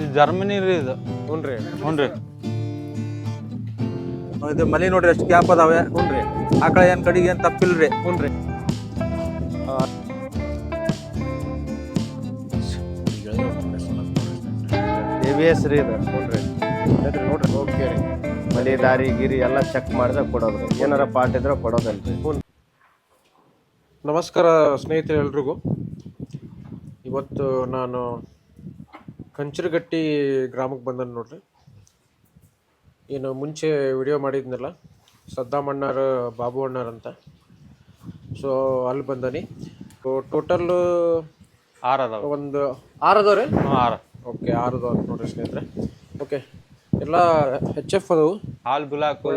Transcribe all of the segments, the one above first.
ಇದು ಜರ್ಮನಿ ರೀ ಇದು. ಹುನ್ರಿ. ಹ್ಞೂ ರೀ ಇದು ಮಲಿ ನೋಡ್ರಿ ಅಷ್ಟು ಗ್ಯಾಪ್ ಅದಾವೆ. ಹುನ್ರಿ. ರೀ ಆಕಳ ಏನ್ ಕಡೆಗೆ ಏನ್ ತಪ್ಪಿಲ್ರಿ? ಹ್ಞೂ ರೀ ಎ ವಿ ಎಸ್ ರೀ ಇದು. ಹ್ಞೂ ರೀ ನೋಡ್ರಿ ನೋಡ್ರಿ ಓಕೆ ರೀ ಮಲಿ ದಾರಿ ಗಿರಿ ಎಲ್ಲ ಚೆಕ್ ಮಾಡಿದ್ರೆ ಕೊಡೋದ್ರಿ ಏನಾರ ಪಾರ್ಟ್ ಇದ್ರೆ ಕೊಡೋದಲ್ರಿ. ನಮಸ್ಕಾರ ಸ್ನೇಹಿತರೆ ಎಲ್ರಿಗೂ. ಇವತ್ತು ನಾನು ಕಂಚರಗಟ್ಟಿ ಗ್ರಾಮಕ್ಕೆ ಬಂದನು ನೋಡ್ರಿ. ಏನು ಮುಂಚೆ ವಿಡಿಯೋ ಮಾಡಿದ್ನಲ್ಲ ಸದ್ದಾಮ್ ಅಣ್ಣಾರ ಬಾಬು ಅಣ್ಣಾರ್ ಅಂತ. ಸೊ ಅಲ್ಲಿ ಬಂದನಿ. ಟೋಟಲ್ ಆರು ಅದಾವ. ಒಂದು ಆರು ರೀ? ಹ್ಞೂ ಆರ್. ಓಕೆ ಆರು ಅದಾವ ನೋಡ್ರಿ ಸ್ನೇಹಿತರೆ. ಓಕೆ ಎಲ್ಲ ಹೆಚ್ ಎಫ್ ಅದಾವು? ಹಾಲ್ ಗುಲಾಕು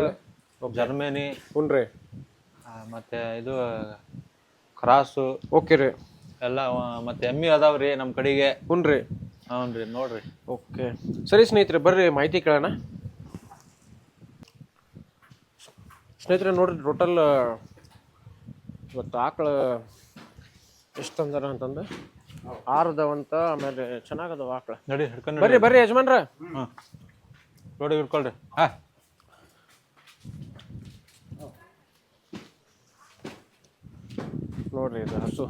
ಜರ್ಮನಿ. ಹ್ಞೂ ರೀ. ಮತ್ತೆ ಇದು ಕ್ರಾಸು. ಓಕೆ ರೀ. ಎಲ್ಲ ಮತ್ತು ಎಮ್ಮಿ ಅದಾವ್ರಿ ನಮ್ಮ ಕಡೆಗೆ. ಹ್ಞೂ ರೀ. ಹ್ಞೂ ರೀ ನೋಡ್ರಿ. ಓಕೆ. ಸರಿ ಸ್ನೇಹಿತರೆ ಬರ್ರಿ ಮಾಹಿತಿ ಕೇಳೋಣ. ಸ್ನೇಹಿತರೆ ನೋಡ್ರಿ ಟೋಟಲ್ ಇವತ್ತು ಆಕಳ ಎಷ್ಟು ತಂದಾರ ಅಂತಂದು ಆರು ಅದಾವಂತ ಆಮೇಲೆ ಚೆನ್ನಾಗದವ ಆಕಳ. ನಡಿ ಹಿಡ್ಕೊಂಡು ಬರ್ರಿ ಬರ್ರಿ ಯಜಮಾನ್ರ. ಹಾಂ ನೋಡಿ ಹಿಡ್ಕೊಳ್ರಿ. ಹಾಂ. ನೋಡ್ರಿ ಇದು ಹಸು.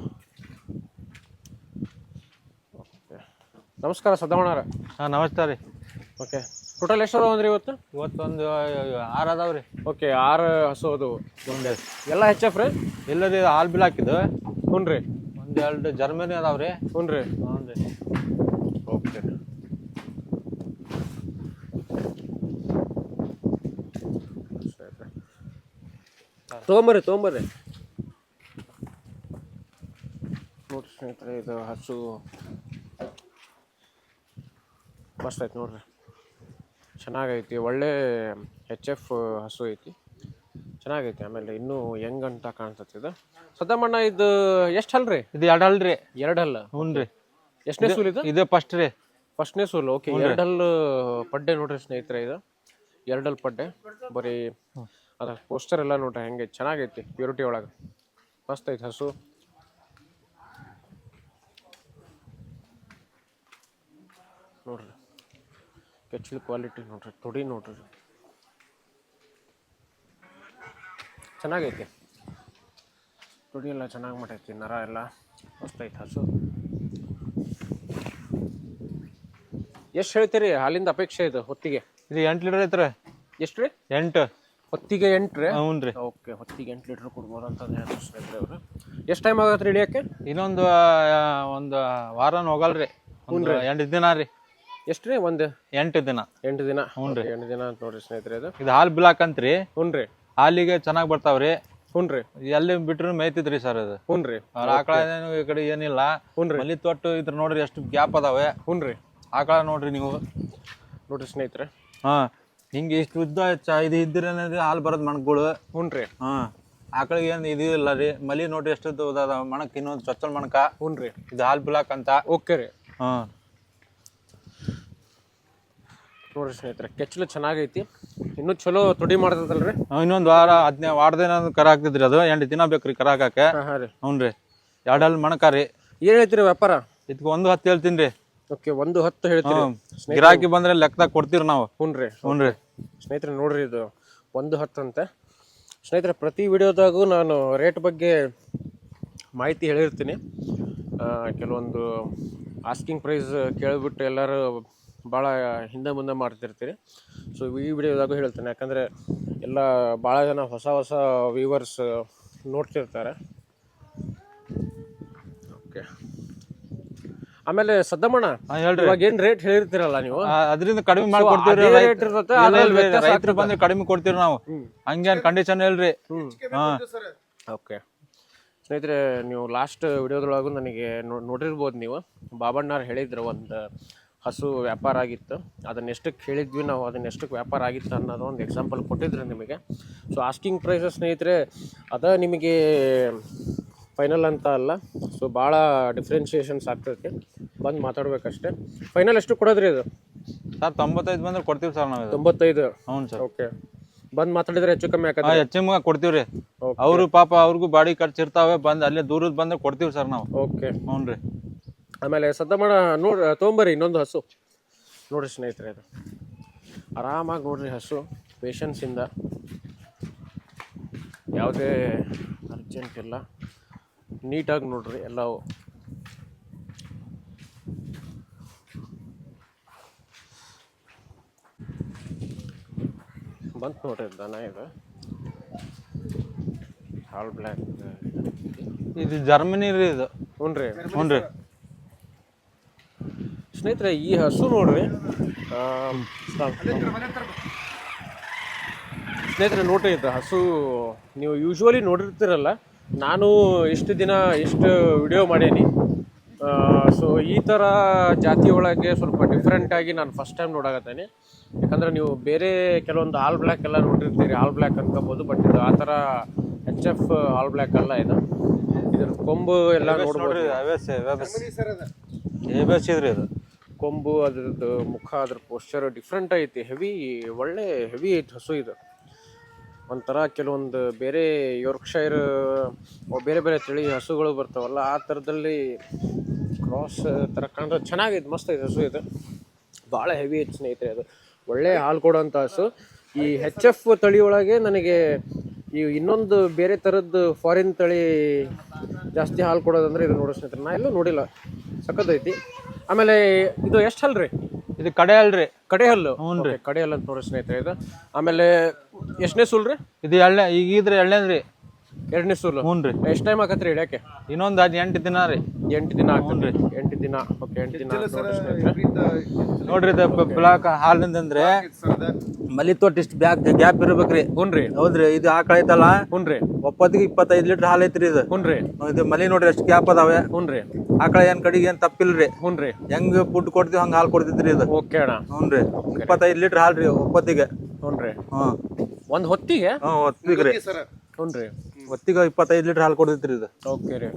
ನಮಸ್ಕಾರ ಸದವಣರ ಹಾಂ ನಮಸ್ತೆ ರೀ. ಓಕೆ ಟೋಟಲ್ ಎಷ್ಟು ಅದಾವ ಅಂದ್ರಿ ಇವತ್ತು? ಇವತ್ತೊಂದು ಆರು ಅದಾವ್ರಿ. ಓಕೆ ಆರು ಹಸು ಅದಾವು ಒಂದೇ. ಎಲ್ಲ ಹೆಚ್ ಎಫ್ ರೀ? ಇಲ್ಲ ಹಾಲು ಬಿಲ್ ಹಾಕಿದ್ದು. ಹ್ಞೂ ರೀ ಒಂದು ಎರಡು ಜರ್ಮನಿ ಅದಾವ್ರಿ. ಹ್ಞೂ ರೀ ಹ್ಞೂ ರೀ ಓಕೆ ತೊಗೊಂಬರ್ರಿ ತೊಗೊಂಬರ್ರಿ. ನೋಡ್ರಿ ಸ್ನೇಹಿತರೆ ಇದು ಹಸು. ಮಸ್ತ್ ಐತೆ ನೋಡ್ರಿ. ಚೆನ್ನಾಗೈತಿ ಒಳ್ಳೆ ಎಚ್ ಎಫ್ ಹಸು ಐತಿ. ಚೆನ್ನಾಗೈತಿ ಆಮೇಲೆ ಇನ್ನೂ ಹೆಂಗ್ ಅಂತ ಕಾಣ್ತತಿ ಇದು. ಸದ್ದಮ್ಮಣ್ಣ ಇದು ಎಷ್ಟು ಹಲ್ರಿ ಇದು ಎರಡು ಅಲ್ರಿ ಎರಡು ಹಲ್ಲ ಹ್ಞೂ ರೀ. ಎಷ್ಟನೇ ಸೂಲ್ ಇದು? ಇದು ಫಸ್ಟ್ ರೀ. ಫಸ್ಟ್ನೇ ಸೂಲ್ ಓಕೆ. ಎರಡಲ್ ಪಡ್ಡೆ ನೋಡ್ರಿ ಸ್ನೇಹಿತರೆ ಇದು. ಎರಡಲ್ ಪಡ್ಡೆ. ಬರೀ ಅದ ಪೋಸ್ಟರ್ ಎಲ್ಲ ನೋಡ್ರಿ ಹೆಂಗೆ ಚೆನ್ನಾಗೈತಿ ಪ್ಯೂರಿಟಿ ಒಳಗೆ. ಮಸ್ತ್ ಐತಿ ಹಸು ನೋಡ್ರಿ ಕೆಚ್ಚಲು ಕ್ವಾಲಿಟಿ ನೋಡ್ರಿ ತೊಡಿ ನೋಡ್ರಿ. ಚೆನ್ನಾಗೈತಿ. ತೊಡಿ ಎಲ್ಲ ಚೆನ್ನಾಗಿ ಮಾಡೈತಿ ನರ ಎಲ್ಲ ಮಸ್ತ್ ಐತಿ ಹಸು. ಎಷ್ಟು ಹೇಳ್ತೀರಿ ಹಾಲಿಂದ ಅಪೇಕ್ಷೆ ಇದು ಹೊತ್ತಿಗೆ? ಇದು ಎಂಟು ಲೀಟರ್ ಐತ್ರ. ಎಷ್ಟು ರೀ? ಎಂಟು. ಹೊತ್ತಿಗೆ ಎಂಟು ರೀ? ಹ್ಞೂ ರೀ. ಓಕೆ ಹೊತ್ತಿಗೆ ಎಂಟು ಲೀಟ್ರ್ ಕೊಡ್ಬೋದು ಅಂತ ಹೇಳ್ತಾರೆ ಸ್ನೇಹಿತರೆ ಅವರು. ಎಷ್ಟು ಟೈಮ್ ಆಗತ್ತೆ ರೀ ಇಳಿಯೋಕ್ಕೆ? ಇನ್ನೊಂದು ಒಂದು ವಾರನ ಹೋಗಲ್ರಿ. ಒಂದು ಎಂಟು ದಿನ ರೀ. ಎಷ್ಟು ರೀ ಒಂದು? ಎಂಟು ದಿನ. ಎಂಟು ದಿನ? ಹ್ಞೂ ರೀ. ಎಂಟು ದಿನ ಅಂತ ನೋಡ್ರಿ ಸ್ನೇಹಿತರೆ ಇದು. ಇದು ಹಾಲ್ ಬ್ಲಾಕ್ ಅಂತ್ರಿ. ಹ್ಞೂ ರೀ. ಹಾಲಿಗೆ ಚೆನ್ನಾಗಿ ಬರ್ತಾವ್ರಿ ಹ್ಞೂ ರೀ. ಎಲ್ಲಿ ಬಿಟ್ರು ಮೇಯ್ತಿದ್ರಿ ಸರ್ ಅದು ಹ್ಞೂ ರೀ. ಅವ್ರ ಆಕಳ ಏನು ಈ ಕಡೆ ಏನಿಲ್ಲ. ಹ್ಞೂ ರೀ. ಮಲ್ಲಿ ತೊಟ್ಟು ಇದ್ರ ನೋಡ್ರಿ ಎಷ್ಟು ಗ್ಯಾಪ್ ಅದಾವೆ. ಹ್ಞೂ ರೀ. ಆಕಳ ನೋಡ್ರಿ ನೀವು. ನೋಡ್ರಿ ಸ್ನೇಹಿತರೆ. ಹಾಂ ಹಿಂಗೆ ಇಷ್ಟು ಉದ್ದ ಚ ಇದು ಇದ್ದಿರ ಹಾಲು ಬರೋದು ಮಣ್ಗಳು. ಹ್ಞೂ ರೀ. ಹಾ ಆಕಳಿಗೆ ಏನು ಇದು ಇಲ್ಲ ರೀ. ಮಲಿ ನೋಡ್ರಿ ಎಷ್ಟು ಮಣಕ್ ಇನ್ನೊಂದು ಚೊಚ್ಚಲ್ ಮಣಕ. ಹ್ಞೂ ರೀ. ಇದು ಹಾಲ್ ಬ್ಲಾಕ್ ಅಂತ. ಓಕೆ ರೀ. ಹಾ. ನೋಡ್ರಿ ಸ್ನೇಹಿತರೆ ಕೆಚ್ಚಲು ಚೆನ್ನಾಗೈತಿ. ಇನ್ನೂ ಚಲೋ ತುಡಿ ಮಾಡ್ತದಲ್ರಿ ಇನ್ನೊಂದು ವಾರ ಹದಿನೈದು ವಾರದಿನ ಕರ ಹಾಕ್ತಿದ್ರಿ ಅದು? ಎಂಟು ದಿನ ಬೇಕ್ರಿ ಕರ ಹಾಕಕ್ಕೆ. ಹಾಂ ರೀ. ಹ್ಞೂ ರೀ. ಎರಡು ಮಣಕಾರಿ. ಏನು ಹೇಳ್ತೀರಿ ವ್ಯಾಪಾರ? ಇದಕ್ಕೆ ಒಂದು ಹತ್ತು ಹೇಳ್ತೀನಿ ರೀ. ಓಕೆ ಒಂದು ಹತ್ತು ಹೇಳ್ತೀರಿ. ಗಿರಾಕಿ ಬಂದ್ರೆ ಲೆಕ್ಕದಾಗ ಕೊಡ್ತೀರಿ ನಾವು. ಹ್ಞೂ ರೀ. ಹ್ಞೂ ರೀ. ಸ್ನೇಹಿತರೆ ನೋಡ್ರಿ ಇದು ಒಂದು ಅಂತ. ಸ್ನೇಹಿತರೆ ಪ್ರತಿ ವಿಡಿಯೋದಾಗೂ ನಾನು ರೇಟ್ ಬಗ್ಗೆ ಮಾಹಿತಿ ಹೇಳಿರ್ತೀನಿ. ಆ, ಕೆಲವೊಂದು ಆಸ್ಕಿಂಗ್ ಪ್ರೈಸ್ ಕೇಳಿಬಿಟ್ಟು ಎಲ್ಲರೂ ಭಾಳ ಹಿಂದೆ ಮುಂದೆ ಮಾಡ್ತಿರ್ತೀರಿ. ಸೊ ಈ ವಿಡಿಯೋದಾಗೂ ಹೇಳ್ತೇನೆ. ಯಾಕಂದರೆ ಎಲ್ಲ ಭಾಳ ಜನ ಹೊಸ ಹೊಸ ವ್ಯೂವರ್ಸ್ ನೋಡ್ತಿರ್ತಾರೆ. ಓಕೆ ಆಮೇಲೆ ಸದ್ದಮ್ಮಣ್ಣ ಇವಾಗ ಏನು ರೇಟ್ ಹೇಳಿರ್ತೀರಲ್ಲ ನೀವು? ಅದರಿಂದ ಕಡಿಮೆ ಮಾಡಿ So, ಕೊಡ್ತೀವಿ ಅದೇ rate ಇರ್ತೈತೆ, ಅದ್ರಲ್ಲಿ ರೈತರು ಬಂದ್ರೆ ಕಡಿಮೆ ಕೊಡ್ತೀವಿ ನಾವು. ಹಂಗೇನ್ ಕಂಡೀಷನ್. ಹಾ. ಓಕೆ ಸ್ನೇಹಿತರೆ ನೀವು ಲಾಸ್ಟ್ ವಿಡಿಯೋದೊಳಗೂ ನನಗೆ ನೋಡಿರ್ಬೋದು ನೀವು. ಬಾಬಣ್ಣವ್ರು ಹೇಳಿದ್ರು ಒಂದು ಹಸು ವ್ಯಾಪಾರ ಆಗಿತ್ತು. ಅದನ್ನ ಎಷ್ಟಕ್ಕೆ ಹೇಳಿದ್ವಿ ನಾವು ಅದನ್ನ ಎಷ್ಟಕ್ಕೆ ವ್ಯಾಪಾರ ಆಗಿತ್ತು ಅನ್ನೋದು ಒಂದು ಎಕ್ಸಾಂಪಲ್ ಕೊಟ್ಟಿದ್ರು ನಿಮಗೆ. ಸೊ ಆಸ್ಕಿಂಗ್ ಪ್ರೈಸಸ್ ಸ್ನೇಹಿತರೆ ಅದ ನಿಮಗೆ ಫೈನಲ್ ಅಂತ ಅಲ್ಲ. ಸೊ ಭಾಳ ಡಿಫ್ರೆನ್ಸಿಯೇಷನ್ಸ್ ಆಗ್ತೈತಿ. ಬಂದು ಮಾತಾಡ್ಬೇಕಷ್ಟೇ. ಫೈನಲ್ ಎಷ್ಟು ಕೊಡೋದ್ರಿ ಇದು? ಸರ್ ತೊಂಬತ್ತೈದು ಬಂದ್ರೆ ಕೊಡ್ತೀವಿ ಸರ್ ನಾವು ತೊಂಬತ್ತೈದು? ಹ್ಞೂ ಸರ್. ಓಕೆ ಬಂದು ಮಾತಾಡಿದ್ರೆ ಹೆಚ್ಚು ಕಮ್ಮಿ ಹಾ ಹೆಚ್ಚು ಮುಗ ಕೊಡ್ತೀವಿ ರೀ. ಅವರು ಪಾಪ ಅವ್ರಿಗೂ ಬಾಡಿ ಖರ್ಚು ಇರ್ತಾವೆ ಬಂದು ಅಲ್ಲೇ ದೂರದ ಬಂದ್ರೆ ಕೊಡ್ತೀವಿ ಸರ್ ನಾವು. ಓಕೆ ಹ್ಞೂ ರೀ ಆಮೇಲೆ ಸದ್ದ ಮಾಡ ನೋಡ್ ತೊಗೊಂಬರ್ರಿ ಇನ್ನೊಂದು ಹಸು. ನೋಡ್ರಿ ಸ್ನೇಹಿತರೆ ಇದು. ಆರಾಮಾಗಿ ನೋಡ್ರಿ ಹಸು ಪೇಷನ್ಸಿಂದ ಯಾವುದೇ ಅರ್ಜೆಂಟ್ ಇಲ್ಲ. ನೀಟಾಗಿ ನೋಡ್ರಿ ಎಲ್ಲವೂ. ಬಂತು ನೋಡ್ರಿ ದನ ಇದು. ಹಾಲ್ ಬ್ಲ್ಯಾಕ್ ಇದು ಜರ್ಮನಿ ರೀ ಇದು. ಹ್ಞೂ ರೀ ಹ್ಞೂ ರೀ ಸ್ನೇಹಿತರೆ ಈ ಹಸು ನೋಡ್ರಿ. ಸ್ನೇಹಿತರೆ ನೋಡ್ರಿ ಇದು ಹಸು ನೀವು ಯೂಶ್ವಲಿ ನೋಡಿರ್ತೀರಲ್ಲ ನಾನು ಇಷ್ಟು ದಿನ ಇಷ್ಟು ವಿಡಿಯೋ ಮಾಡೀನಿ. ಸೊ ಈ ಥರ ಜಾತಿ ಒಳಗೆ ಸ್ವಲ್ಪ ಡಿಫ್ರೆಂಟಾಗಿ ನಾನು ಫಸ್ಟ್ ಟೈಮ್ ನೋಡಾಕತ್ತೇನೆ. ಯಾಕಂದ್ರೆ ನೀವು ಬೇರೆ ಕೆಲವೊಂದು ಆಲ್ ಬ್ಲ್ಯಾಕ್ ಎಲ್ಲ ನೋಡಿರ್ತೀರಿ ಆಲ್ ಬ್ಲ್ಯಾಕ್ ಅನ್ಕೋಬೋದು ಬಟ್ ಇದು ಆ ಥರ ಎಚ್ ಎಫ್ ಆಲ್ ಬ್ಲ್ಯಾಕ್ ಅಲ್ಲ ಇದು. ಇದ್ರ ಕೊಂಬು ಎಲ್ಲ ನೋಡ್ಬೋದು. ಏಬೇಸ್ ಇದ್ರಿ ಇದು. ಕೊಂಬು, ಅದ್ರದ್ದು ಮುಖ, ಅದ್ರ ಪೋಶ್ಚರ್ ಡಿಫ್ರೆಂಟ್ ಐತಿ. ಹೆವಿ ಒಳ್ಳೆ ಹೆವಿ ಐತಿ ಹಸು ಇದು. ಒಂಥರ ಕೆಲವೊಂದು ಬೇರೆ ಯೋರ್ಕ್ಷೈರ್ ಬೇರೆ ಬೇರೆ ತಳಿ ಹಸುಗಳು ಬರ್ತಾವಲ್ಲ, ಆ ಥರದಲ್ಲಿ ಕ್ರಾಸ್ ಥರ ಕಂಡ್ರೆ ಚೆನ್ನಾಗೈತೆ, ಮಸ್ತ್ ಐತೆ ಹಸು ಇದು. ಭಾಳ ಹೆವಿ ಐತಿ ಸ್ನೇಹಿತರೆ ಅದು. ಒಳ್ಳೆ ಹಾಲು ಕೊಡೋಂಥ ಹಸು. ಈ ಹೆಚ್ ಎಫ್ ತಳಿ ಒಳಗೆ ನನಗೆ ಈ ಇನ್ನೊಂದು ಬೇರೆ ಥರದ್ದು ಫಾರಿನ್ ತಳಿ ಜಾಸ್ತಿ ಹಾಲು ಕೊಡೋದಂದ್ರೆ ಇದು ನೋಡೋ ಸ್ನೇಹಿತರೆ. ನಾ ಎಲ್ಲೂ ನೋಡಿಲ್ಲ. ಸಖತ್ತೈತಿ ಆಮೇಲೆ ಇದು ಎಷ್ಟು ಹಲ್ರಿ ಇದು ಕಡೆ ಅಲ್ರಿ. ಕಡೆ ಹಲ್ಲು? ಕಡೆ ಹಲ್ಲು ಅಂತ ನೋಡಿ ಸ್ನೇಹಿತರೆ ಇದು. ಆಮೇಲೆ ಎಷ್ಟನೇ ಸುಲ್ರಿ? ಇದು ಎಳ್ಳೆ ಈಗ ಇದ್ರೆ ಎಳ್ಳೆದ್ರಿ ಎರಡನೇ ಸೂಲು ಹ್ಞೂ ರೀ ಎಷ್ಟು ಟೈಮ್ ಆಕತ್ರಿ ಇಡಕ್ಕೆ ಇನ್ನೊಂದು ಅದು ಎಂಟು ದಿನ ರೀ ಎಂಟು ದಿನ ಆಗ್ತದ್ರಿ ಎಂಟು ದಿನ ಓಕೆ ಎಂಟು ದಿನ ನೋಡ್ರಿ ಇದು ಬ್ಲಾಕ್ ಹಾಲಿಂದ ಅಂದ್ರೆ ಮಲಿ ತೊಟ್ಟು ಇಷ್ಟು ಬ್ಯಾಕ್ ಗ್ಯಾಪ್ ಇರ್ಬೇಕ್ರಿ ಹುನ್ರಿ ಹೌದ್ರಿ ಇದು ಆಕಳ ಐತಲ್ಲ ಹುನ್ರಿ ಒಪ್ಪತ್ತಿಗೆ ಇಪ್ಪತ್ತೈದು ಲೀಟರ್ ಹಾಲು ಐತ್ರಿ ಇದು ಹುನ್ರಿ ಇದು ಮಲಿ ನೋಡ್ರಿ ಎಷ್ಟು ಗ್ಯಾಪ್ ಅದಾವೆ ಹುನ್ರಿ ಆಕಳ ಏನ್ ಕಡೆಗೆ ಏನ್ ತಪ್ಪಿಲ್ರಿ ಹುನ್ರಿ ಹೆಂಗ್ ಫುಡ್ ಕೊಡ್ತೀವಿ ಹಂಗ ಹಾಲು ಕೊಡ್ತಿದ್ರಿ ಇದು ಓಕೆ ಅಣ್ಣ ಹುನ್ರಿ ಇಪ್ಪತ್ತೈದು ಲೀಟರ್ ಹಾಲು ರೀ ಒಪ್ಪತ್ತಿಗೆ ಹುನ್ರಿ ಹ್ಞೂ ಒಂದು ಹೊತ್ತಿಗೆ ಹ್ಞೂ ಹೊತ್ತಿಗೆ ರೀ ಹುನ್ರಿ ಒತ್ತಿಗೆ ಇಪ್ಪತ್ತೈದು ಲೀಟರ್ ಹಾಲು ಕೊಡ್ತೈತ್ರಿ ಇದು. ಓಕೆ ರೀ.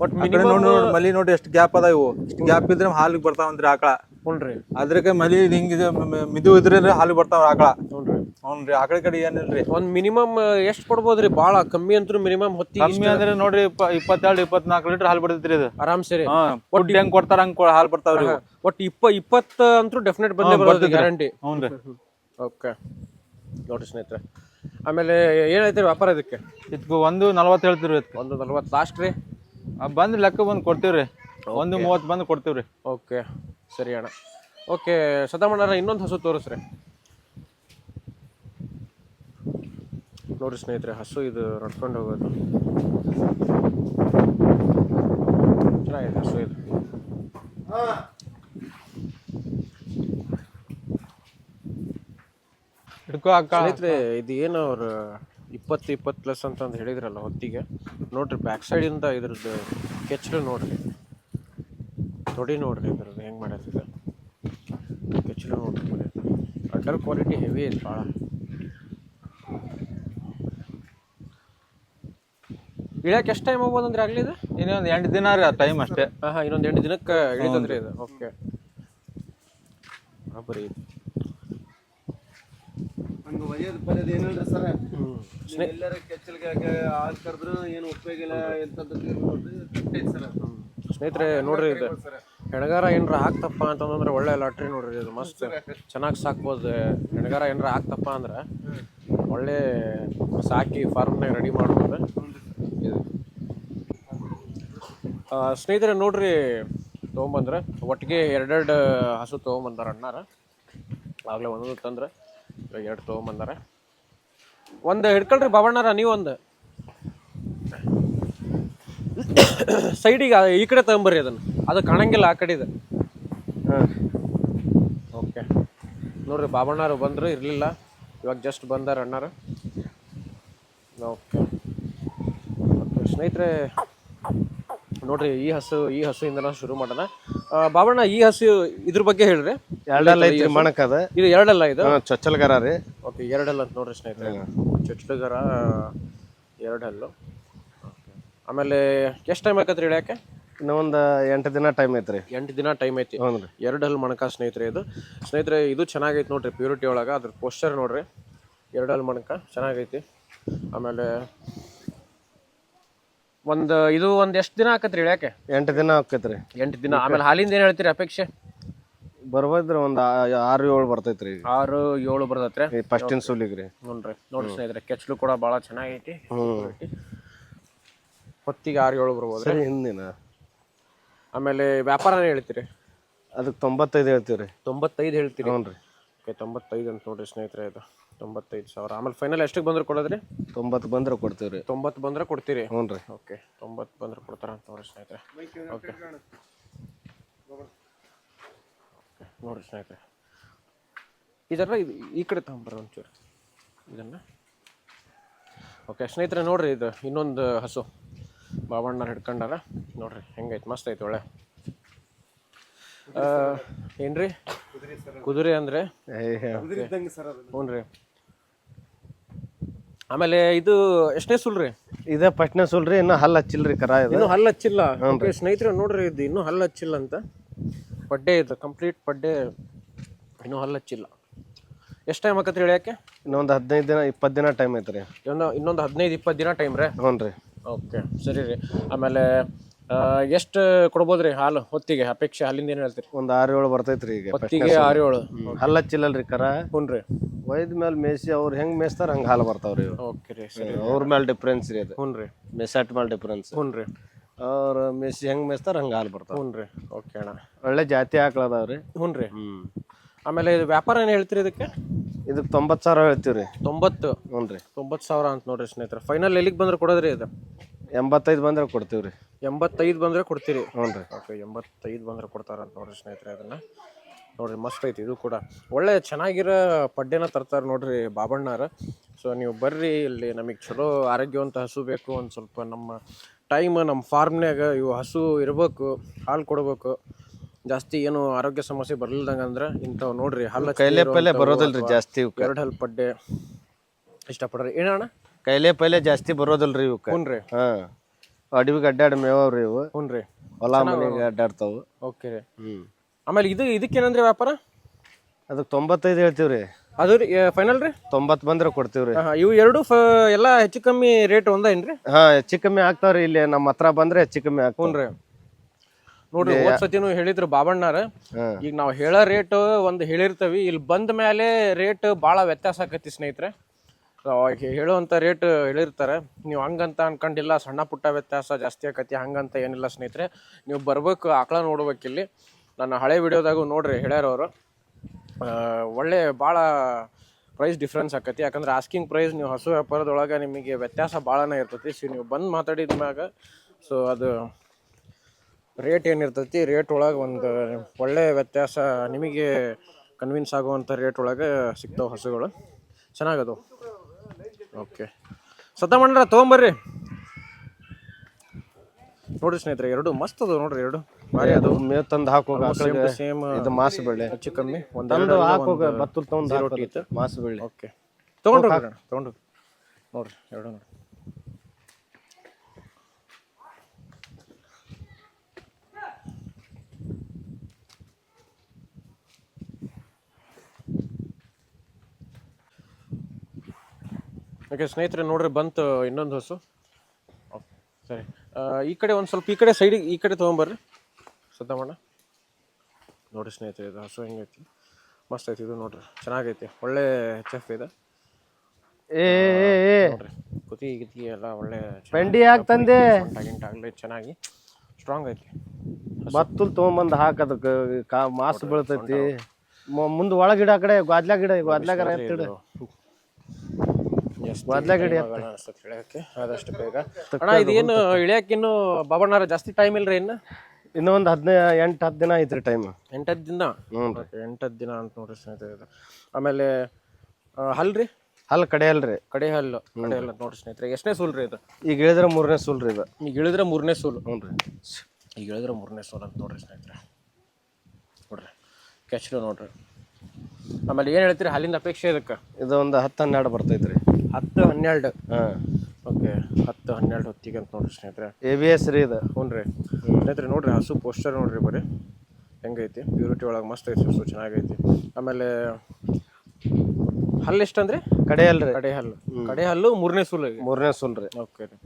ಬಟ್ ನೋಡಿ ನೋಡಿ ಮಲಿ ನೋಡಿ ಎಷ್ಟು ಗ್ಯಾಪ್ ಅದ ಇವು. ಇಷ್ಟು ಗ್ಯಾಪ್ ಇದ್ರೆ ಹಾಲಿಗೆ ಬರ್ತಾವಂತ್ರಿ ಆಕಳ. ಹುನ್ರಿ ಅದ್ರಕ್ಕೆ ಮಲಿ ಹಿಂಗ ಮಿದು ಇದ್ರೆ ಹಾಲು ಬರ್ತಾವ ಆಕಳ. ಹುನ್ರಿ ಹುನ್ರಿ ಆಕಳ ಕಡೆ ಏನಿಲ್ರಿ? ಒಂದ್ ಮಿನಿಮಮ್ ಎಷ್ಟು ಕೊಡ್ಬೋದ್ರಿ? ಬಾಳ ಕಮ್ಮಿ ಅಂತೂ ಮಿನಿಮಮ್ ಹೊತ್ತಿ ಕಮ್ಮಿ ಅಂದ್ರೆ ನೋಡ್ರಿ ಇಪ್ಪ ಇಪ್ಪತ್ತೆರಡು ಇಪ್ಪತ್ನಾಲ್ಕು ಲೀಟರ್ ಹಾಲು ಬರ್ತೈತ್ರಿ ಇದು. ಆರಾಮ್ ಸರಿ ಒಟ್ಟು ಹೆಂಗ್ ಕೊಡ್ತಾರ ಹಂಗ್ ಹಾಲು ಬರ್ತಾವ್ರಿ. ಒಟ್ಟು ಇಪ್ಪ ಇಪ್ಪತ್ತು ಅಂತೂ ಡೆಫಿನೆಟ್ ಬಂದೇ ಗ್ಯಾರಂಟಿ ಹ್ಞೂನ್ರಿ ಓಕೆ ನೋಡ್ರಿ ಸ್ನೇಹಿತರೆ. ಆಮೇಲೆ ಏನೈತೆ ವ್ಯಾಪಾರ ಇದಕ್ಕೆ? ಇದಕ್ಕೆ ಒಂದು ನಲ್ವತ್ತು ಹೇಳ್ತೀವಿ ಇದಕ್ಕೆ. ಒಂದು ನಲ್ವತ್ತು ಲಾಸ್ಟ್ ರೀ? ಬಂದು ಲೆಕ್ಕ ಬಂದು ಕೊಡ್ತೀವಿ ರೀ ಒಂದು ಮೂವತ್ತು ಬಂದು ಕೊಡ್ತೀವಿ ರೀ ಓಕೆ ಸರಿ ಅಣ್ಣ. ಓಕೆ ಸದಾಮಣ್ಣ ಇನ್ನೊಂದು ಹಸು ತೋರಿಸ್ರಿ. ನೋಡ್ರಿ ಸ್ನೇಹಿತರೆ ಹಸು ಇದು ನಡ್ಕೊಂಡು ಹೋಗೋದು. ಚೆನ್ನಾಗಿದೆ ಹಸು ಇದು. ಹಿಡ್ಕೋ ಅಕ್ಕ. ಸ್ನೇಹಿತರೆ ಇದು ಏನು ಅವ್ರು ಇಪ್ಪತ್ತು ಇಪ್ಪತ್ತು ಪ್ಲಸ್ ಅಂತಂದು ಹೇಳಿದ್ರಲ್ಲ ಹೊತ್ತಿಗೆ. ನೋಡ್ರಿ ಬ್ಯಾಕ್ ಸೈಡಿಂದ ಇದ್ರದ್ದು ಕೆಚ್ಚಲು ನೋಡ್ರಿ. ತೊಡಿ ನೋಡ್ರಿ ಇದ್ರದ್ದು ಹೆಂಗೆ ಮಾಡತ್ತಿದೆ ಕೆಚ್ಚಲು ನೋಡ್ರಿ ಅಡ್ಡರ್ ಕ್ವಾಲಿಟಿ ಹೆವಿ ಐತೆ ಭಾಳ ಇಳಿಯಕ್ಕೆ ಎಷ್ಟು ಟೈಮ್ ಆಗ್ಬೋದು ಅಂದ್ರೆ ಆಗಲಿ ಇದು? ಇನ್ನೊಂದು ಎಂಟು ದಿನ ರೀ ಟೈಮ್ ಅಷ್ಟೇ. ಹಾಂ ಇನ್ನೊಂದು ಎಂಟು ದಿನಕ್ಕೆ ಇಳಿತದ್ರಿ ಇದು. ಓಕೆ ಬರೀ ಇದು ಹಂಗ ಒಯ್ಯೋದ್ ಏನಂದ್ರೆ ಸರ್. ಹ್ಞೂ ಎಲ್ಲಾರ ಕೆಚ್ಚಲ್ಗೆ ಹಾಲ್ ಕರೆದ್ರು ಏನು ಉಪಯೋಗ ಇಲ್ಲ ಎಂತದ್ದು ನೋಡ್ರಿ ಸರ್. ಸ್ನೇಹಿತರೆ ನೋಡ್ರಿ ಇದು. ಹೆಣಗಾರ ಏನಾರ ಹಾಕ್ತಪ್ಪ ಅಂತಂದ್ರೆ ಒಳ್ಳೆ ಲಾಟ್ರಿ ನೋಡ್ರಿ ಇದು ಮಸ್ತ್. ಚೆನ್ನಾಗಿ ಸಾಕ್ಬೋದು. ಹೆಣಗಾರ ಏನಾರ ಹಾಕ್ತಪ್ಪ ಅಂದ್ರೆ ಒಳ್ಳೆ ಸಾಕಿ ಫಾರ್ಮ್ನ ರೆಡಿ ಮಾಡ್ಬೋದು. ಇದು ಸ್ನೇಹಿತರೆ ನೋಡ್ರಿ ತೊಗೊಂಬಂದ್ರೆ ಒಟ್ಟಿಗೆ ಎರಡೆರಡು ಹಸು ತೊಗೊಂಬಂದಾರ ಅಣ್ಣಾರ. ಆಗಲೇ ಒಂದೊಂದು ತಂದ್ರೆ. ಇವಾಗ ಎರಡು ತೊಗೊಂಬಂದಾರ. ಒಂದು ಹಿಡ್ಕೊಳ್ರಿ ಬಾಬಣ್ಣಾರ ನೀವೊಂದು ಒಂದು. ಸೈಡಿಗೆ ಈ ಕಡೆ ತಗೊಂಬರ್ರಿ ಅದನ್ನು. ಅದು ಕಾಣಂಗಿಲ್ಲ ಆ ಕಡೆ ಇದೆ ಹಾಂ. ಓಕೆ. ನೋಡ್ರಿ ಬಾಬಣ್ಣರು ಬಂದರು ಇರಲಿಲ್ಲ. ಇವಾಗ ಜಸ್ಟ್ ಬಂದಾರ ಅಣ್ಣಾರು. ಓಕೆ. ಪ್ರಶ್ನೆ ಸ್ನೇಹಿತರೆ ನೋಡ್ರಿ ಈ ಹಸು ಈ ಹಸುವಿಂದ ಶುರು ಮಾಡೋಣ. ಬಾಬಣ್ಣ ಈ ಹಸು ಇದ್ರ ಬಗ್ಗೆ ಹೇಳ್ರಿ. ಎರಡೆಲ್ಲ ಐತ್ರಿ ಅದ. ಇದು ಎರಡಲ್ಲ ಇದು? ಚೊಚ್ಚಲಗರ ರೀ. ಓಕೆ ಎರಡಲ್ಲ ಅಂತ ನೋಡ್ರಿ ಸ್ನೇಹಿತರೆ. ಚೊಚ್ಚಲಗರ ಎರಡಲ್ಲು. ಆಮೇಲೆ ಎಷ್ಟು ಟೈಮ್ ಆಕತ್ರಿ ಇಳ್ಯಾಕೆ? ಇನ್ನ ಒಂದ್ ಎಂಟು ದಿನ ಟೈಮ್ ಐತ್ರಿ. ಎಂಟು ದಿನ ಟೈಮ್ ಐತಿ. ಹ್ಞೂ ರೀ. ಮಣಕಾ ಹಲ್ ಮಣಕ ಸ್ನೇಹಿತರೆ ಇದು. ಸ್ನೇಹಿತರೆ ಇದು ಚೆನ್ನಾಗೈತಿ ನೋಡ್ರಿ ಪ್ಯೂರಿಟಿ ಒಳಗೆ. ಅದ್ರ ಪೋಸ್ಚರ್ ನೋಡ್ರಿ. ಎರಡು ಮಣಕಾ ಮಣಕ ಚೆನ್ನಾಗೈತಿ. ಆಮೇಲೆ ಒಂದು ಇದು ಒಂದು ಎಷ್ಟು ದಿನ ಆಕತ್ರಿ ಇಳ್ಯಾಕೆ? ಎಂಟು ದಿನ ಆಕೈತ್ರಿ. ಎಂಟು ದಿನ. ಆಮೇಲೆ ಹಾಲಿಂದ ಏನು ಹೇಳ್ತೀರಿ ಅಪೇಕ್ಷೆ? ಬರ್ಬೋದ್ರಿ ಒಂದ್ ಆ- ಆರು ಏಳು ಬರ್ತೈತ್ರಿ ಈಗ. ಆರು ಏಳು ಬರ್ತೈತ್ರಿ. ಫಸ್ಟಿನ ಸೂಲಿಗೆ ರೀ ನೋಡ್ರಿ ನೋಡಿ ಸ್ನೇಹಿತರೆ ಕೆಚ್ಚಲು ಕೂಡ ಭಾಳ ಚೆನ್ನಾಗೈತಿ. ಹ್ಮ್. ಹೊತ್ತಿಗೆ ಆರು ಏಳು ಬರ್ಬೋದ್ರಿ? ಸರಿ ಹಿಂದಿನ. ಆಮೇಲೆ ವ್ಯಾಪಾರ ಹೇಳ್ತೀರಿ? ಅದಕ್ಕೆ ತೊಂಬತ್ತೈದು ಹೇಳ್ತೀವಿ ರೀ ತೊಂಬತ್ತೈದು ಹೇಳ್ತೀರಿ? ಹ್ಞೂ ರೀ ಓಕೆ ತೊಂಬತ್ತೈದು ಅಂತ ನೋಡ್ರಿ ಸ್ನೇಹಿತರೆ ಇದು. ತೊಂಬತ್ತೈದು ಸಾವಿರ. ಆಮೇಲೆ ಫೈನಲ್ ಎಷ್ಟಕ್ಕೆ ಬಂದ್ರೆ ಕೊಡೋದ್ರಿ? ತೊಂಬತ್ತು ಬಂದ್ರೆ ಕೊಡ್ತೀವಿ ರೀ ತೊಂಬತ್ತು ಬಂದ್ರೆ ಕೊಡ್ತೀರಿ? ಹ್ಞೂ ರೀ ಓಕೆ ತೊಂಬತ್ತು ಬಂದ್ರೆ ಕೊಡ್ತಾರ ಅಂತ ನೋಡ್ರಿ ಸ್ನೇಹಿತರೆ. ಓಕೆ ನೋಡ್ರಿ ಸ್ನೇಹಿತರೆ. ಇದರ ಇದು ಈ ಕಡೆ ತಗೊಂಬರ್ರಿ ಒಂಚೂರು. ಇದನ್ನ. ಓಕೆ ಸ್ನೇಹಿತರೆ ನೋಡ್ರಿ ಇದು ಇನ್ನೊಂದು ಹಸು. ಬಾಬಣ್ಣ ಹಿಡ್ಕೊಂಡಾರ. ನೋಡ್ರಿ ಹೆಂಗೈತೆ ಮಸ್ತ್ ಐತೆ ಒಳ್ಳೆ. ಆ, ಏನ್ರಿ? ಕುದುರೆ ಅಂದ್ರೆ? ಹ್ಞೂ ರೀ ಆಮೇಲೆ ಇದು ಎಷ್ಟನೇ ಸುಲ್ರಿ ಇದೇ ಫಸ್ಟ್ನೇ ಸುಲ್ರಿ ಇನ್ನು ಹಲ್ಲು ಹಚ್ಚಿಲ್ರಿ ಕರ ಇದು. ಇನ್ನೂ ಹಲ್ಲು ಹಚ್ಚಿಲ್ಲ. ಸ್ನೇಹಿತರೆ ನೋಡ್ರಿ ಇದು ಇನ್ನೂ ಹಲ್ಲು ಹಚ್ಚಿಲ್ಲ ಅಂತ. ಪಡ್ಡೆ ಇದು ಕಂಪ್ಲೀಟ್ ಪಡ್ಡೆ ಇನ್ನೂ ಹಲ್ಲು ಹಚ್ಚಿಲ್ಲ ಎಷ್ಟು ಟೈಮ್ ಆಕತ್ರಿ ಇಳ್ಯಾಕೆ ಇನ್ನೊಂದು ಹದಿನೈದು ದಿನ ಇಪ್ಪತ್ತು ದಿನ ಟೈಮ್ ಐತ್ರಿ ಇನ್ನೊಂದು ಇನ್ನೊಂದು ಹದಿನೈದು ಇಪ್ಪತ್ತು ದಿನ ಟೈಮ್ ರೀ? ಹ್ಞೂ ರೀ. ಓಕೆ ಸರಿ ರೀ. ಆಮೇಲೆ ಎಷ್ಟು ಕೊಡ್ಬೋದ್ರಿ ಹಾಲು ಹೊತ್ತಿಗೆ ಅಪೇಕ್ಷೆ ಹಾಲಿಂದ ಏನು ಹೇಳ್ತೀರಿ? ಒಂದು ಆರು ಏಳು ಬರ್ತೈತ್ರಿ ಈಗ ಹೊತ್ತಿಗೆ ಆರು ಏಳು. ಹಲ್ಲು ರೀ ಕರ. ಹ್ಞೂ ರೀ. ಒಯ್ದ ಮೇಲೆ ಮೇಸಿ ಅವ್ರು ಹೆಂಗ್ ಮೇಸ್ತಾರ ಹಂಗೆ ಹಾಲು ಬರ್ತಾವ್ರಿ ಓಕೆ ರೀ ಸರಿ ಅವ್ರ ಮೇಲೆ ಡಿಫ್ರೆನ್ಸ್ ರೀ ಅದು. ಹ್ಞೂ ರೀ. ಮೆಸಟ್ ಮೇಲೆ ಡಿಫ್ರೆನ್ಸ್ ಹ್ಞೂ ರೀ. ಅವ್ರ ಮೇಸಿ ಹೆಂಗ್ ಮೆಸ್ತಾರ ಹಂಗೆ ಹಾಲು ಬರ್ತಾವ. ಹ್ಞೂ ರೀ ಓಕೆ ಅಣ್ಣ. ಒಳ್ಳೆ ಜಾತಿ ಆಕಳ ರೀ ಹ್ಞೂ ರೀ ಹ್ಞೂ ಆಮೇಲೆ ಇದು ವ್ಯಾಪಾರ ಏನು ಹೇಳ್ತೀರಿ ಇದಕ್ಕೆ? ಇದಕ್ಕೆ ತೊಂಬತ್ತು ಸಾವಿರ ಹೇಳ್ತೀವಿ ರೀ ತೊಂಬತ್ತು. ಹ್ಞೂ ರೀ ತೊಂಬತ್ತು ಸಾವಿರ ಅಂತ ನೋಡ್ರಿ ಸ್ನೇಹಿತರೆ. ಫೈನಲ್ ಎಲ್ಲಿಗೆ ಬಂದ್ರೆ ಕೊಡೋದ್ರಿ ಇದು? ಎಂಬತ್ತೈದು ಬಂದ್ರೆ ಕೊಡ್ತೀವಿ ರೀ ಎಂಬತ್ತೈದು ಬಂದರೆ ಕೊಡ್ತೀರಿ. ಹ್ಞೂ ರೀ ಓಕೆ ಎಂಬತ್ತೈದು ಬಂದರೆ ಕೊಡ್ತಾರೆ ಅಂತ ನೋಡ್ರಿ ಸ್ನೇಹಿತರೆ ಅದನ್ನ. ನೋಡ್ರಿ ಮಸ್ತ್ ಐತಿ ಇದು ಕೂಡ. ಒಳ್ಳೆ ಚೆನ್ನಾಗಿರೋ ಪಡ್ಡೆನ ತರ್ತಾರೆ ನೋಡ್ರಿ ಬಾಬಣ್ಣಾರ ಸೊ ನೀವು ಬರ್ರಿ ಇಲ್ಲಿ ನಮಗೆ ಚಲೋ ಆರೋಗ್ಯವಂತ ಹಸು ಬೇಕು ಒಂದು ಸ್ವಲ್ಪ ನಮ್ಮ ಟೈಮ್ ನಮ್ಮ ಫಾರ್ಮ್ನ್ಯಾಗ ಇವು ಹಸು ಇರಬೇಕು ಹಾಲು ಕೊಡಬೇಕು. ಜಾಸ್ತಿ ಏನು ಆರೋಗ್ಯ ಸಮಸ್ಯೆ ಬರ್ಲಿಲ್ದಂಗ ಅಂದ್ರೆ ಇಂಥವು ನೋಡ್ರಿ ಹಾಲು ಕೈಲೆ ಪೈಲೆ ಬರೋದಿಲ್ರಿ ಜಾಸ್ತಿ ಇವಕ್ಕೆ ಎರಡು ಹಲ್ ಪಡ್ಡೆ ಇಷ್ಟಪಡ್ರಿ. ಏನಣ್ಣ ಕೈಲೆ ಪೈಲೆ ಜಾಸ್ತಿ ಬರೋದಿಲ್ರಿ ಇವಕ್ಕೆ ಹ್ಞೂ ರೀ ಹಾಂ. ಅಡವಿಗೆ ಅಡ್ಡಾಡ ಮೇವವ್ರಿ ಇವು. ಹ್ಞೂ ರೀ ಹೊಲ ಮನೆಗೆ ಅಡ್ಡಾಡ್ತಾವು. ಓಕೆ ರೀ. ಹ್ಞೂ ಆಮೇಲೆ ಇದು ಇದಕ್ಕೇನಂದ್ರಿ ವ್ಯಾಪಾರ? ಅದಕ್ಕೆ ತೊಂಬತ್ತೈದು ಹೇಳ್ತೀವಿ ರೀ ಅದು ರೀ ಫೈನಲ್ ರೀ? ತೊಂಬತ್ ಬಂದ್ರೆ ಕೊಡ್ತೀವಿ ರೀ ಆಹಾ, ಇವು ಎರಡು ಫ ಎಲ್ಲ ಹೆಚ್ಚು ಕಮ್ಮಿ ರೇಟ್ ಒಂದ ಏನ್ರಿ? ಹಾ ಹೆಚ್ಚು ಕಮ್ಮಿ ಆಗ್ತಾವ್ರಿ ಇಲ್ಲಿ ನಮ್ಮ ಹತ್ರ ಬಂದ್ರೆ ಹೆಚ್ಚು ಕಮ್ಮಿ ಆಗ್ತಾವ. ಹ್ಞೂನ್ರಿ ನೋಡ್ರಿ ಹೋದ್ ಸತಿನು ಹೇಳಿದ್ರು ಬಾಬಣ್ಣಾರ. ಹಾಂ. ಈಗ ನಾವು ಹೇಳೋ ರೇಟ್ ಒಂದು ಹೇಳಿರ್ತೀವಿ. ಇಲ್ಲಿ ಬಂದ ಮೇಲೆ ರೇಟ್ ಭಾಳ ವ್ಯತ್ಯಾಸ ಆಕತಿ ಸ್ನೇಹಿತರೆ. So, ಹೇಳುವಂಥ ರೇಟ್ ಹೇಳಿರ್ತಾರೆ. ನೀವು ಹಂಗಂತ ಅನ್ಕೊಂಡಿಲ್ಲ ಸಣ್ಣ ಪುಟ್ಟ ವ್ಯತ್ಯಾಸ ಜಾಸ್ತಿ ಆಕತಿ ಹಂಗಂತ ಏನಿಲ್ಲ ಸ್ನೇಹಿತರೆ. ನೀವು ಬರ್ಬೇಕು ಆಕಳ ನೋಡ್ಬೇಕಿಲ್ಲಿ ನನ್ನ ಹಳೆ ವಿಡಿಯೋದಾಗೂ ನೋಡ್ರಿ ಹೇಳ್ಯಾರವರು ಒಳ್ಳೆ ಭಾಳ ಪ್ರೈಸ್ ಡಿಫ್ರೆನ್ಸ್ ಆಕತಿ. ಯಾಕಂದ್ರೆ ಆಸ್ಕಿಂಗ್ ಪ್ರೈಸ್ ನೀವು ಹಸು ವ್ಯಾಪಾರದೊಳಗೆ ನಿಮಗೆ ವ್ಯತ್ಯಾಸ ಭಾಳನೇ ಇರ್ತೈತಿ. ಸೊ ನೀವು ಬಂದು ಮಾತಾಡಿದ ಮ್ಯಾಗ ಸೊ ಅದು ರೇಟ್ ಏನಿರ್ತೈತಿ ರೇಟ್ ಒಳಗೆ ಒಂದು ಒಳ್ಳೆ ವ್ಯತ್ಯಾಸ ನಿಮಗೆ ಕನ್ವಿನ್ಸ್ ಆಗುವಂಥ ರೇಟ್ ಒಳಗೆ ಸಿಗ್ತಾವೆ ಹಸುಗಳು. ಚೆನ್ನಾಗದು? ಓಕೆ ಸತ ಮಾಡ್ರ ತೊಗೊಂಬರ್ರಿ. ನೋಡಿ ಸ್ನೇಹಿತರೆ, ಎರಡು ಮಸ್ತ್ ಅದು ನೋಡ್ರಿ ಎರಡು. ಅದು ಮೇ ತಂದು ಹಾಕೋಗ ಟು ಸೇಮ್ ಇದು ಮಾಸು ಬೆಳೆ. ಹೆಚ್ಚು ಕಮ್ಮಿ. ಒಂದು ತಂದು ಹಾಕೋಗ ಬತ್ತಲ್ ತೊಗೊಂಡು ಹಾಕೋದು. ಮಾಸು ಬೆಳೆ. ಓಕೆ ತೊಗೊಂಡು ಹೋಗೋಣ ತೊಗೊಂಡು ನೋಡ್ರಿ ಎರಡು ನೋಡಿ ಓಕೆ ಸ್ನೇಹಿತರೆ ನೋಡ್ರಿ ಬಂತು ಇನ್ನೊಂದು ಹಸು. ಸರಿ. ಈ ಕಡೆ ಒಂದ್ ಸ್ವಲ್ಪ ಈ ಕಡೆ ಸೈಡಿಗೆ ಈ ಕಡೆ ತೊಗೊಂಬರ್ರಿ ಸದ್ದಮಣ್ಣ ನೋಡಿ ಸ್ನೇಹಿತರೆ ಇದು ಹಸು ಹೆಂಗೈತಿ ಮಸ್ತ್ ಐತಿ ಇದು ನೋಡ್ರಿ. ಚೆನ್ನಾಗೈತಿ. ಒಳ್ಳೆ ಎಚ್ ಎಫ್ ಇದೆ. ಏ ನೋಡ್ರಿ. ಕುತಿ ಗಿತಿ ಎಲ್ಲ ಒಳ್ಳೆ ಪೆಂಡಿ ಯಾಕೆ ತಂದೆ ಗಿಂಟಾಗ್ಲಿ ಚೆನ್ನಾಗಿ. ಸ್ಟ್ರಾಂಗ್ ಐತಿ. ಬತ್ತಲ್ ತೊಗೊಂಬಂದು ಹಾಕದಕ್ಕೆ ಕಾ ಮಾಸ್ ಬೀಳ್ತೈತಿ. ಮುಂದೆ ಒಳ ಗಿಡ ಆ ಕಡೆ ಗ್ವಾದ್ಲ ಗಿಡ ಗ್ವಾದ್ಲಾಗಾರ ಎತ್ತಿಡು ಮೊದ್ಲ ಗಿಡ ಆದಷ್ಟು ಬೇಗ. ಅಣ್ಣ ಇದೇನು ಇಳಿಯಾಕಿನ್ನು ಬಾಬಣ್ಣಾರ ಜಾಸ್ತಿ ಟೈಮ್ ಇಲ್ರಿ ಇನ್ನು? ಇನ್ನೊಂದು ಹದಿನೈದು ಎಂಟು ಹತ್ತು ದಿನ ಐತ್ರಿ ಟೈಮ್ ಎಂಟತ್ತು ದಿನ? ಹ್ಞೂ ರೀ. ಎಂಟತ್ತು ದಿನ ಅಂತ ನೋಡ್ರಿ ಸ್ನೇಹಿತರೆ ಇದು. ಆಮೇಲೆ ಆ, ಹಲ್ರಿ ಹಲ್ ಕಡೆಯಲ್ರಿ ಕಡೆ ಹಲ್ಲು ಕಡೆ ಹಲ್ಲು ಅಂತ ನೋಡ್ರಿ ಸ್ನೇಹಿತರೆ. ಎಷ್ಟನೇ ಸೂಲ್ ರೀ ಇದು? ಈಗ ಇಳಿದ್ರೆ ಮೂರನೇ ಸೂಲ್ ರೀ ಇದು. ಈಗ ಇಳಿದ್ರೆ ಮೂರನೇ ಸೂಲು. ಹ್ಞೂ ರೀ. ಈಗ ಇಳಿದ್ರೆ ಮೂರನೇ ಸೋಲ್ ಅಂತ ನೋಡ್ರಿ ಸ್ನೇಹಿತರೆ. ನೋಡ್ರಿ. ಕೆಚ್ಚಲು ನೋಡ್ರಿ. ಆಮೇಲೆ ಏನು ಹೇಳ್ತೀರಿ? ಹಾಲಿಂದ ಅಪೇಕ್ಷೆ ಇದಕ್ಕೆ? ಇದು ಒಂದು ಹತ್ತು ಹನ್ನೆರಡು ಬರ್ತೈತ್ರಿ. ಹತ್ತು ಹನ್ನೆರಡು. ಹಾಂ. ಓಕೆ ಹತ್ತು ಹನ್ನೆರಡು ಹೊತ್ತಿಗೆ ಅಂತ ನೋಡ್ರಿ ಸ್ನೇಹಿತರೆ. ಎ ವಿ ಎಸ್ ರೀ ಇದು. ಹ್ಞೂ ರೀ. ಸ್ನೇಹಿತರೆ ನೋಡ್ರಿ ಹಸು ಪೋಸ್ಟರ್ ನೋಡ್ರಿ ಬರೀ. ಹೆಂಗೈತಿ? ಪ್ಯೂರಿಟಿ ಒಳಗೆ ಮಸ್ತ್ ಐತಿ ಹಸು ಚೆನ್ನಾಗೈತಿ. ಆಮೇಲೆ ಹಲ್ಲು ಎಷ್ಟಂದ್ರೆ ರೀ. ಕಡೆ ಹಲ್ಲು ಕಡೆ ಹಲ್ಲು ಮೂರನೇ ಸುಲ್ ಮೂರನೇ ಸುಲ್ ರೀ. ಓಕೆ ರೀ.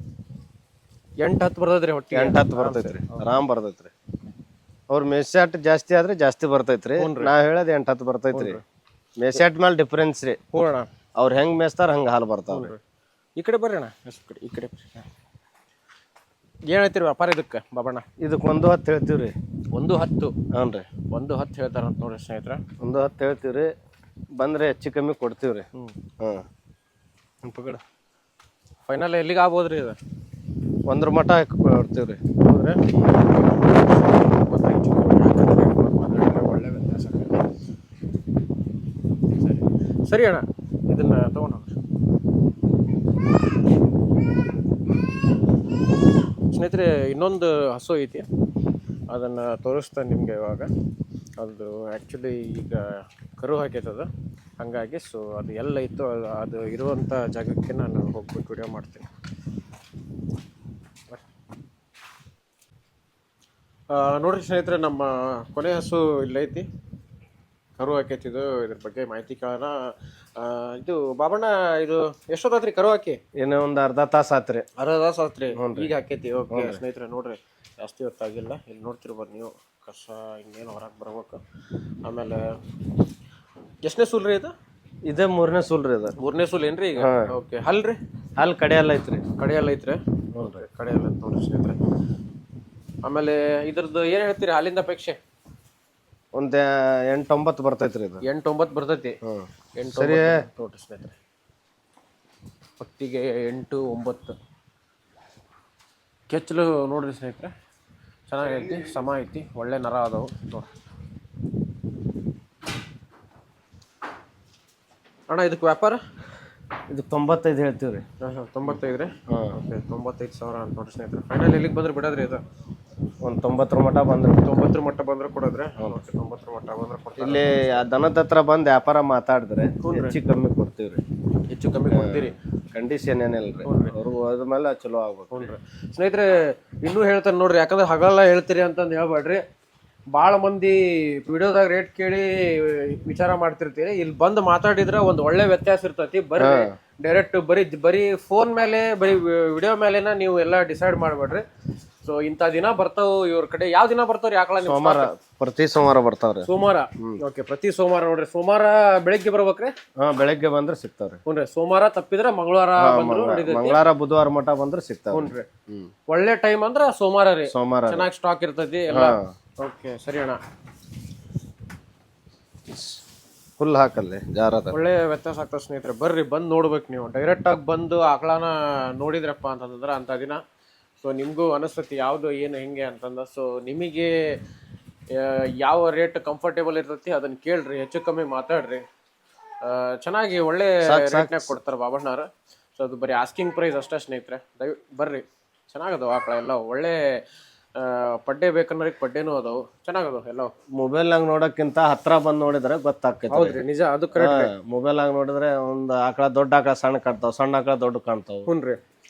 ಎಂಟು ಹತ್ತು ಬರ್ತೈತ್ರಿ ಹೊಟ್ಟೆ ಎಂಟು ಹತ್ತು ಬರ್ತೈತ್ರಿ. ಆರಾಮ್ ಬರ್ತೈತ್ರಿ. ಅವ್ರ ಮೆಸ್ಯಾಟ್ ಜಾಸ್ತಿ ಆದ್ರೆ ಜಾಸ್ತಿ ಬರ್ತೈತ್ರಿ. ನಾವ್ ಹೇಳೋದು ಎಂಟು ಹತ್ತು ಬರ್ತೈತ್ರಿ. ಮೆಸ್ಯಾಟ್ ಮೇಲೆ ಡಿಫ್ರೆನ್ಸ್ ರೀ. ಹ್ಞೂ ಅವ್ರು ಹೆಂಗೆ ಹೆಂಗ್ ಮೇಸ್ತಾರ ಹಂಗ ಹಾಲು ಬರ್ತಾವ್ರಿ. ಈ ಕಡೆ ಬರ್ರಿ ಅಣ್ಣ. ಕಡೆ ಈ ಕಡೆ ಬರ್ರಿ. ಏನು ಹೇಳ್ತೀರಿ ವ್ಯಾಪಾರ ಇದಕ್ಕೆ ಬಾಬಣ್ಣ? ಇದಕ್ಕೆ ಒಂದು ಹತ್ತು ಹೇಳ್ತೀವ್ರಿ. ಒಂದು ಹತ್ತು? ಹ್ಞೂ ಒಂದು ಹತ್ತು ಹೇಳ್ತಾರಂತ ನೋಡ್ರಿ ಸ್ನೇಹಿತರ. ಒಂದು ಹತ್ತು ಹೇಳ್ತೀವಿ ರೀ ಬಂದರೆ ಹೆಚ್ಚು ಕಮ್ಮಿ ಕೊಡ್ತೀವ್ರಿ. ಹ್ಞೂ ಹಾಂ. ಪಗಡ ಫೈನಲ್ ಎಲ್ಲಿಗೆ ಆಗ್ಬೋದು ರೀ ಇದು? ಒಂದ್ರ ಹೌದ್ರಿ? ಕಮ್ಮಿ ಹಾಕಿದ್ರೆ ಮಾತಾಡಿದ್ರೆ ಒಳ್ಳೆ ವ್ಯತ್ಯಾಸ. ಸರಿ ಅಣ್ಣ ಇದನ್ನ ತಗೊಂಡು ಹೋಗ್ರಿ ಸ್ನೇಹಿತರೆ, ಇನ್ನೊಂದು ಹಸು ಐತಿ. ಅದನ್ನು ತೋರಿಸ್ತಾ ನಿಮಗೆ ಇವಾಗ. ಅದು ಆ್ಯಕ್ಚುಲಿ ಈಗ ಕರು ಹಾಕೈತದ. ಹಾಗಾಗಿ ಸೊ ಅದು ಎಲ್ಲ ಇತ್ತು ಅದು ಇರುವಂಥ ಜಾಗಕ್ಕೆ ನಾನು ಹೋಗ್ಬಿಟ್ಟು ವಿಡಿಯೋ ಮಾಡ್ತೀನಿ. ನೋಡ್ರಿ ಸ್ನೇಹಿತರೆ, ನಮ್ಮ ಕೊನೆ ಹಸು ಇಲ್ಲೈತಿ. ಕರು ಹಾಕೈತಿದು ಇದ್ರ ಬಗ್ಗೆ ಮಾಹಿತಿ ಕೇಳೋಣ. ಆ, ಇದು ಬಾಬಣ್ಣ ಇದು ಎಷ್ಟೊತ್ತಾತ್ರಿ ಕರು ಹಾಕಿ ಏನೋ ಒಂದು ಅರ್ಧ ತಾಸು ಆತ್ರಿ. ಅರ್ಧ ತಾಸ ಆತ್ರಿ? ಈಗ ಹಾಕೈತಿ. ಓಕೆ ಸ್ನೇಹಿತರೆ ನೋಡ್ರಿ ಜಾಸ್ತಿ ಹೊತ್ತಾಗಿಲ್ಲ. ಇಲ್ಲಿ ನೋಡ್ತಿರ್ಬೋದು ನೀವು ಕಸ ಹಿಂಗೇನು ಹೊರಗೆ ಬರ್ಬೇಕು. ಆಮೇಲೆ ಎಷ್ಟನೇ ಸೂಲ್ ರೀ ಇದು? ಇದೇ ಮೂರನೇ ಸೂಲ್ರಿ ಇದು. ಮೂರನೇ ಸೂಲ್ ಏನ್ರಿ ಈಗ? ಓಕೆ ಹಲ್ರಿ ಅಲ್ಲಿ ಕಡೆ ಎಲ್ಲ ಐತ್ರಿ. ಕಡೆಯಲ್ಲ ಐತ್ರಿ? ಕಡೆಯಲ್ಲ ನೋಡ್ರಿ ಸ್ನೇಹಿತರೆ. ಆಮೇಲೆ ಇದ್ರದ್ದು ಏನು ಹೇಳ್ತೀರಿ ಹಾಲಿಂದ ಅಪೇಕ್ಷೆ? ಒಂದ್ ಎಂಟೊಂಬತ್ತು ಬರ್ತೈತ್ರಿ ಇದು. ಎಂಟು ಒಂಬತ್ತು ಬರ್ತೈತಿ. ಹ್ಮ್. ಎಂಟು ಸರಿ. ಒಂಬತ್ತು ನೋಡ್ರಿ ಸ್ನೇಹಿತರೆ. ಹೊತ್ತಿಗೆ ಎಂಟು ಒಂಬತ್ತು. ಕೆಚ್ಚಲು ನೋಡ್ರಿ ಸ್ನೇಹಿತರೆ. ಚೆನ್ನಾಗೈತಿ ಸಮ ಐತಿ ಒಳ್ಳೆ ನರ ಅದಾವು ನೋಡ್ರಿ. ಅಣ್ಣ ಇದಕ್ಕೆ ವ್ಯಾಪಾರ? ಇದು ತೊಂಬತ್ತೈದು ಹೇಳ್ತೀವ್ರಿ. ತೊಂಬತ್ತೈದು ರೀ? ಹಾಂ. ಓಕೆ ತೊಂಬತ್ತೈದು ಸಾವಿರ ಅಂತ ನೋಡ್ರಿ ಸ್ನೇಹಿತರೆ. ಫೈನಲ್ ಎಲ್ಲಿಗೆ ಬಂದ್ರೆ ಬಿಡೋದ್ರಿ ಇದು? ಒಂದ್ ತೊಂಬತ್ತರ ಮಟ ಬಂದ್ರಿ. ತೊಂಬತ್ತರ ಮಟ್ಟ ಬಂದ್ರೆ ಕೊಡೋದ್ರೆ? ತೊಂಬತ್ತರ ಮಟ್ಟ ಬಂದ್ರೆ ಇಲ್ಲಿ ಆ ದನದ ಹತ್ರ ಬಂದ್ ವ್ಯಾಪಾರ ಮಾತಾಡಿದ್ರೆ ಹೆಚ್ಚು ಕಮ್ಮಿ ಕೊಡ್ತೀವ್ರಿ. ಹೆಚ್ಚು ಕಮ್ಮಿ ಕೊಡ್ತೀರಿ. ಕಂಡೀಷನ್ ಏನಿಲ್ರಿ. ಅವ್ರಿಗೆ ಹೋದ್ಮೇಲೆ ಚಲೋ ಆಗ್ಬೇಕು. ಹ್ಞೂ ಸ್ನೇಹಿತರೆ ಇನ್ನೂ ಹೇಳ್ತಾರೆ ನೋಡ್ರಿ ಯಾಕಂದ್ರೆ ಹಗಲೆಲ್ಲ ಹೇಳ್ತೀರಿ ಅಂತಂದು ಹೇಳ್ಬೇಡ್ರಿ. ಭಾಳ ಮಂದಿ ವಿಡಿಯೋದಾಗ ರೇಟ್ ಕೇಳಿ ವಿಚಾರ ಮಾಡ್ತಿರ್ತೀರಿ. ಇಲ್ಲಿ ಬಂದು ಮಾತಾಡಿದ್ರೆ ಒಂದು ಒಳ್ಳೆ ವ್ಯತ್ಯಾಸ ಇರ್ತೈತಿ. ಬರೀ ಡೈರೆಕ್ಟ್ ಬರೀ ಬರೀ ಫೋನ್ ಮೇಲೆ ಬರೀ ವಿಡಿಯೋ ಮೇಲೆನ ನೀವು ಎಲ್ಲ ಡಿಸೈಡ್ ಮಾಡ್ಬೇಡ್ರಿ. ಸೊ ಇಂತ ದಿನ ಬರ್ತಾವ ಇವ್ರ ಕಡೆ. ಯಾವ ದಿನ ಬರ್ತಾವ್ರಿ ಆಕಳ ಸೋಮವಾರ ಪ್ರತಿ ಸೋಮವಾರ ಬರ್ತಾವ್ರಿ. ಸೋಮವಾರ? ಓಕೆ ಪ್ರತಿ ಸೋಮವಾರ ನೋಡ್ರಿ. ಸೋಮವಾರ ಬೆಳಿಗ್ಗೆ ಬರ್ಬೇಕ್ರಿ? ಹಾ ಬೆಳಗ್ಗೆ ಬಂದ್ರೆ ಸಿಗ್ತಾವ್ರಿ. ಹುನ್ರಿ. ಸೋಮವಾರ ತಪ್ಪಿದ್ರೆ ಮಂಗಳವಾರ ಬಂದ್ರು ನಡೀತೈತಿ ಮಂಗಳವಾರ ಬುಧವಾರ ಮಠ ಬಂದ್ರೆ ಸಿಗ್ತಾವ್ ಹುನ್ರಿ. ಒಳ್ಳೆ ಟೈಮ್ ಅಂದ್ರ ಸೋಮವಾರ ರೀ. ಸೋಮವಾರ ಚೆನ್ನಾಗಿ ಸ್ಟಾಕ್ ಇರ್ತೈತಿ ಎಲ್ಲ. ಓಕೆ ಸರಿ ಅಣ್ಣ. ಫುಲ್ ಹಾಕಲ್ಲಿ ಜಾರದ. ಒಳ್ಳೆ ವ್ಯತ್ಯಾಸ ಆಗ್ತದೆ ಸ್ನೇಹಿತರೆ. ಬರ್ರಿ ಬಂದು ನೋಡ್ಬೇಕು ನೀವು. ಡೈರೆಕ್ಟ್ ಆಗಿ ಬಂದು ಆಕಳನ ನೋಡಿದ್ರಪ್ಪ ಅಂತಂದ್ರೆ ಅಂತ ದಿನ ಸೊ ನಿಮಗೂ ಅನಿಸ್ತತಿ ಯಾವುದು ಏನು ಹೆಂಗೆ ಅಂತಂದ? ಸೊ ನಿಮಗೆ ಯಾವ ರೇಟ್ ಕಂಫರ್ಟೇಬಲ್ ಇರ್ತತಿ ಅದನ್ನ ಕೇಳ್ರಿ ಹೆಚ್ಚು ಕಮ್ಮಿ ಮಾತಾಡ್ರಿ. ಆ, ಚೆನ್ನಾಗಿ ಒಳ್ಳೆ ರೇಟ್ನಾಗ ಕೊಡ್ತಾರೆ ಬಾಬಣ್ಣವ್ರು. ಸೊ ಅದು ಬರೀ ಆಸ್ಕಿಂಗ್ ಪ್ರೈಸ್ ಅಷ್ಟೇ ಸ್ನೇಹಿತರೆ. ದಯ ಬರ್ರಿ. ಚೆನ್ನಾಗದವು ಆಕಳ ಎಲ್ಲ. ಒಳ್ಳೆ ಪಡ್ಡೆ ಬೇಕನ್ನೋರಿಗೆ ಪಡ್ಡೆನೂ ಅದಾವು. ಚೆನ್ನಾಗದವು ಎಲ್ಲ. ಮೊಬೈಲ್ನಾಗ ನೋಡಕ್ಕಿಂತ ಹತ್ರ ಬಂದ್ ನೋಡಿದ್ರೆ ಗೊತ್ತಾಗ್ತೈತಿ ಹೌದ್ರಿ ನಿಜ ಅದು ಕರೆಕ್ಟ್ ಮೊಬೈಲ್ನಾಗ ನೋಡಿದ್ರೆ ಒಂದ್ ಆಕಳ ದೊಡ್ಡ ಆಕಳ ಸಣ್ಣ ಕಾಣ್ತಾವ ಸಣ್ಣ ಆಕಳ ದೊಡ್ಡ ಕಾಣ್ತಾವ. ಹ್ಞೂ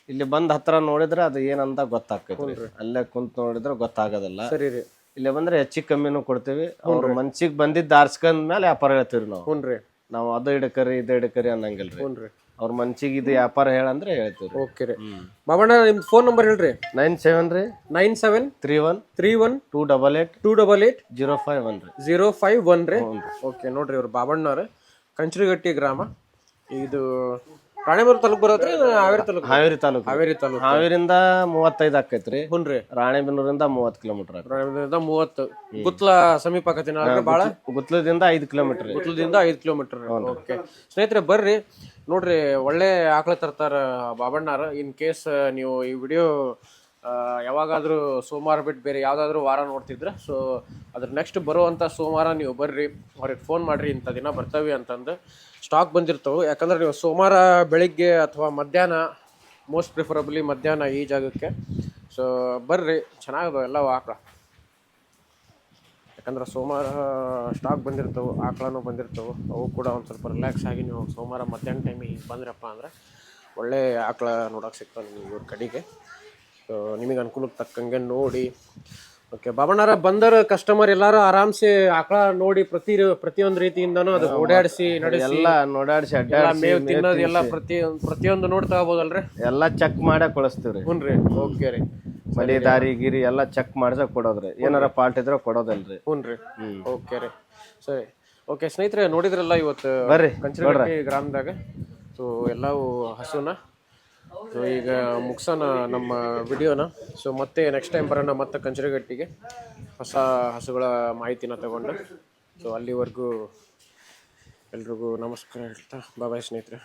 ಇಲ್ಲಿ ಬಂದ್ ಹತ್ರ ನೋಡಿದ್ರೆ ಅದು ಏನಂತ ಗೊತ್ತಾಗ್ತೈತಿ ಅಲ್ಲೇ ಕುಂತ್ ನೋಡಿದ್ರೆ ಗೊತ್ತಾಗೋದಿಲ್ಲ. ಸರಿ ರೀ. ಇಲ್ಲಿ ಬಂದ್ರೆ ಹೆಚ್ಚಿಗೆ ಕಮ್ಮಿನೂ ಕೊಡ್ತೀವಿ. ಅವ್ರ ಮನ್ಸಿಗೆ ಬಂದಿದ್ದು ಆರ್ಸ್ಕೊಂಡ್ ಮೇಲೆ ವ್ಯಾಪಾರ ಹೇಳ್ತೀವಿ ನಾವು. ಹ್ಞೂ ರೀ. ನಾವು ಅದು ಹಿಡಕರಿ ಇದು ಹಿಡಕರಿ ಅನ್ನಂಗಿಲ್ರಿ. ಹ್ಞೂ ರೀ. ಅವ್ರ ಮನ್ಸಿಗೆ ಇದು ವ್ಯಾಪಾರ ಹೇಳಂದ್ರೆ ಹೇಳ್ತೀವಿ ಓಕೆ ರೀ. ಬಾಬಣ್ಣ ನಿಮ್ದು ಫೋನ್ ನಂಬರ್ ಹೇಳ್ರಿ. ನೈನ್ ಸೆವೆನ್ ರೀ. Nine seven three one three one two double eight two double eight zero five one ರೀ. ಜೀರೋ ಫೈವ್ ಒನ್ ರೀ. ಓಕೆ ನೋಡ್ರಿ ಇವ್ರು ಬಾಬಣ್ಣವ್ರೆ ಕಂಚರಿಗಟ್ಟಿ ಗ್ರಾಮ. ಇದು ರಾಣೆಬೆನ್ನೂರು ತಾಲೂಕು ಬರತ್ರಿ ಹಾವೇರಿ ತಾಲೂಕು? ಹಾವೇರಿ ತಾಲೂಕು. ಹಾವೇರಿ ತಾಲೂಕು. ಹಾವೇರಿಂದ ಮೂವತ್ತೈದು ಆಕೈತ್ರಿ. ಹುನ್ರಿ? ರಾಣೇಬೆನ್ನೂರಿಂದ ಮೂವತ್ತು ಕಿಲೋಮೀಟರ್ ರಾಣೇಬೆನ್ನೂರಿಂದ ಮೂವತ್ತು. ಗುತ್ಲ ಸಮೀಪ ಆಕತಿ ಭಾಳ ಗುತ್ಲದಿಂದ ಐದು ಕಿಲೋಮೀಟರ್ ಗುತ್ಲದಿಂದ ಐದು ಕಿಲೋಮೀಟರ್. ಓಕೆ. ಸ್ನೇಹಿತರೆ ಬರ್ರಿ. ನೋಡ್ರಿ ಒಳ್ಳೆ ಆಕಳ ತರ್ತಾರ ಬಾಬಣ್ಣಾರ. ಇನ್ ಕೇಸ್ ನೀವು ಈ ವಿಡಿಯೋ ಯಾವಾಗಾದ್ರೂ ಸೋಮವಾರ ಬಿಟ್ಟು ಬೇರೆ ಯಾವ್ದಾದ್ರು ವಾರ ನೋಡ್ತಿದ್ರೆ ಸೊ ಅದ್ರ ನೆಕ್ಸ್ಟ್ ಬರುವಂತ ಸೋಮವಾರ ನೀವು ಬರ್ರಿ. ಅವ್ರಿಗೆ ಫೋನ್ ಮಾಡ್ರಿ ಇಂಥ ದಿನ ಬರ್ತವೆ ಅಂತಂದು. ಸ್ಟಾಕ್ ಬಂದಿರ್ತವೆ. ಯಾಕಂದ್ರೆ ನೀವು ಸೋಮವಾರ ಬೆಳಿಗ್ಗೆ ಅಥವಾ ಮಧ್ಯಾಹ್ನ ಮೋಸ್ಟ್ ಪ್ರಿಫರಬಲಿ ಮಧ್ಯಾಹ್ನ ಈ ಜಾಗಕ್ಕೆ. ಸೊ ಬರ್ರಿ ಚೆನ್ನಾಗಿದೆ ಎಲ್ಲ ಆಕಳ. ಯಾಕಂದ್ರೆ ಸೋಮವಾರ ಸ್ಟಾಕ್ ಬಂದಿರ್ತವೆ, ಆಕಳನೂ ಬಂದಿರ್ತವೆ. ಅವು ಕೂಡ ಒಂದು ಸ್ವಲ್ಪ ರಿಲ್ಯಾಕ್ಸ್ ಆಗಿ ನೀವು ಸೋಮವಾರ ಮಧ್ಯಾಹ್ನ ಟೈಮಿಗೆ ಬಂದ್ರಪ್ಪ ಅಂದ್ರೆ ಒಳ್ಳೆ ಆಕಳ ನೋಡೋಕೆ ಸಿಗ್ತಾವೆ ನಿಮಗೆ ಇವ್ರ ಕಡೆಗೆ. ಸೊ ನಿಮಗೆ ಅನುಕೂಲಕ್ಕೆ ತಕ್ಕಂಗೆ ನೋಡಿ. ಓಕೆ ಬಾಬಣ್ಣರ ಬಂದರ ಕಸ್ಟಮರ್ ಎಲ್ಲಾರು ಆರಾಮ್ಸಿ ಆಕಳ ನೋಡಿ ಪ್ರತಿ ಪ್ರತಿಯೊಂದು ರೀತಿಯಿಂದನೂ ಅದು ಓಡಾಡಿಸಿ ನಡೆಸಿ. ಎಲ್ಲ ನೋಡಾಡಿಸಿ ಅಡ್ಡಾಡ್ಸಿ ಮೇವು ತಿನ್ನೋದು ಎಲ್ಲ ಪ್ರತಿ ಪ್ರತಿಯೊಂದು ನೋಡ್ತಾ ತಗೋಬೋದಲ್ರಿ ಎಲ್ಲ ಚೆಕ್ ಮಾಡೇ ಕಳಿಸ್ತೀವಿ ರೀ ಹ್ಞೂ ರೀ. ಓಕೆ ರೀ. ಮಳೆ ದಾರಿ ಗಿರಿ ಎಲ್ಲ ಚೆಕ್ ಮಾಡ್ಸಕ್ ಕೊಡೋದ್ರಿ. ಏನಾರ ಫಾಲ್ಟ್ ಇದ್ರೆ ಕೊಡೋದಲ್ರಿ. ಹ್ಞೂ ರೀ. ಓಕೆ ರೀ. ಸರಿ. ಓಕೆ ಸ್ನೇಹಿತರೆ ನೋಡಿದ್ರಲ್ಲ ಇವತ್ತು ಬರ್ರಿ ಗ್ರಾಮದಾಗ. ಸೊ ಎಲ್ಲವೂ ಹಸುನ ಸೊ ಈಗ ಮುಗ್ಸೋಣ ನಮ್ಮ ವಿಡಿಯೋನ. ಸೊ ಮತ್ತೆ ನೆಕ್ಸ್ಟ್ ಟೈಮ್ ಬರೋಣ ಮತ್ತೆ ಕಂಚರಗಟ್ಟಿಗೆ ಹೊಸ ಹಸುಗಳ ಮಾಹಿತಿನ ತಗೊಂಡು. ಸೊ ಅಲ್ಲಿವರೆಗೂ ಎಲ್ರಿಗೂ ನಮಸ್ಕಾರ ಹೇಳ್ತಾ ಬಾಯ್ ಸ್ನೇಹಿತರೆ.